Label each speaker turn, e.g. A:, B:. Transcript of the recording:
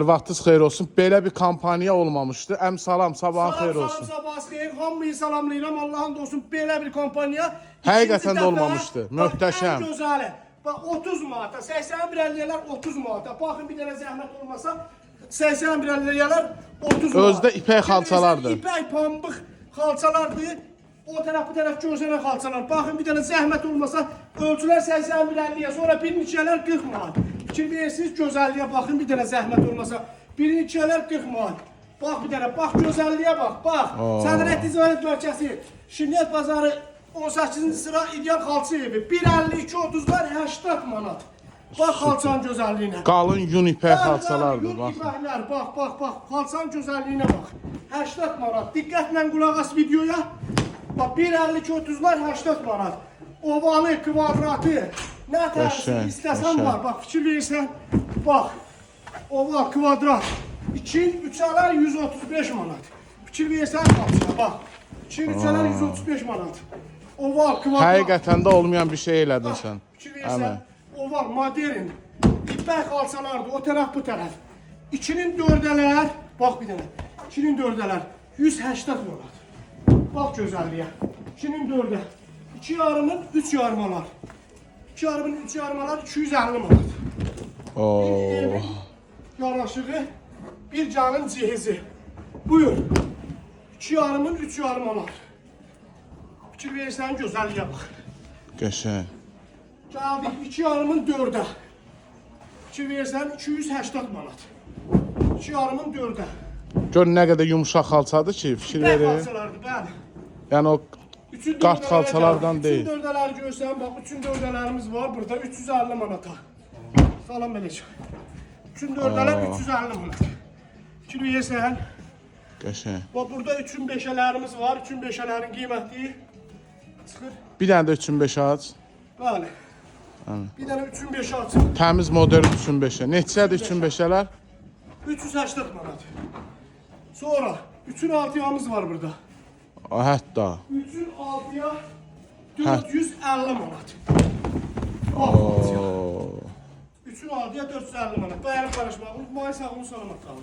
A: Vaxtınız xeyir olsun. Belə bir kampaniya olmamışdı. Əm salam, sabahın xeyir olsun.
B: salam sabah xeyir. Hamıyı salamlayıram. Allahın olsun belə bir kompaniya.
A: Həqiqətən də olmamışdı. Möhtəşəm.
B: Ən gözəli. Bax 30 manata, 81 50-lər 30 manata. Baxın bir dənə zəhmət olmasa 81 50-lər 30 manata.
A: Özdə ipək xalçalardır.
B: İpək pambıq xalçalardır. O tərəf bu tərəf gözlənən xalçalar. Baxın bir dənə zəhmət olmasa ölçülər 81 50-yə, sonra bir neçələr 40 manat. Fikir verirsiniz gözəlliyə baxın bir dənə zəhmət olmasa. Bir neçələr 40 manat. Bax bir dənə, bax gözəlliyə bax, bax. Sədrət Ticarət Mərkəzi, Şimdiyyət Bazarı 18-ci sıra ideal xalça evi. 1.52 30-lar 80 manat. Bax xalçanın gözəlliyinə.
A: Qalın yun ipək xalçalardır.
B: bəli,
A: Baxın.
B: ipəklər, bax, bax, bax. Xalçanın gözəlliyinə bax. 80 manat. Diqqətlə qulaq as videoya. Bax 1.52 30-lar 80 manat. Ovalı, kvadratı,
A: Qəşəng,
B: istəsən
A: qəşəng.
B: var. Bax fikir verirsən. Bax. Oval, kvadrat. 2 3'ələr 135 manat. Fikir versən xalçaya bax. 2 3'ələr 135 manat. Oval, kvadrat.
A: Həqiqətən də olmayan bir şey elədin sən.
B: Fikir versən, o var modern. İpək alçalardı o tərəf bu tərəf. İkinin dördələr, bax bir dənə. İkinin dördələr 180 manat. Bax gözəlliyə. İkinin dördə. İki yarımın üç yarmalar. İki yarımın üç yarmalar 250 manat.
A: Oo.
B: Bir yaraşığı, bir canın cehizi. Buyur. İki yarımın üç yarmalar. Fikir verirsən gözəlliyə bax.
A: Qəşəng.
B: Gəldik iki yarımın dördə. İki versən 280 manat. İki yarımın dördə.
A: Gör nə qədər yumşaq xalçadır ki, fikir verir.
B: bəli.
A: Yəni o
B: Üçün
A: xalçalardan
B: gəldik.
A: deyil.
B: Üçün dördələri görsən, bax üçün dördələrimiz var burada 350 manata. Salam Mələk. Üçün dördələr 350 manat. Kilo yesən,
A: qəşəng.
B: bax burada üçün beşələrimiz var. Üçün beşələrin qiyməti çıxır.
A: Bir dənə də 35 aç.
B: Bəli. Bir dənə üçün beşə açın.
A: Təmiz model 35-ə. Neçədir 35-ələr?
B: 380 manat. Sonra üçün altıyamız var burada.
A: A, Hətta.
B: 3'ün 6'ya 450 manat. Oh,
A: Oo.
B: 3'ün 6'ya 450 manat. Dayanıp karışma. Unutmayın sağ olun salamat kalın.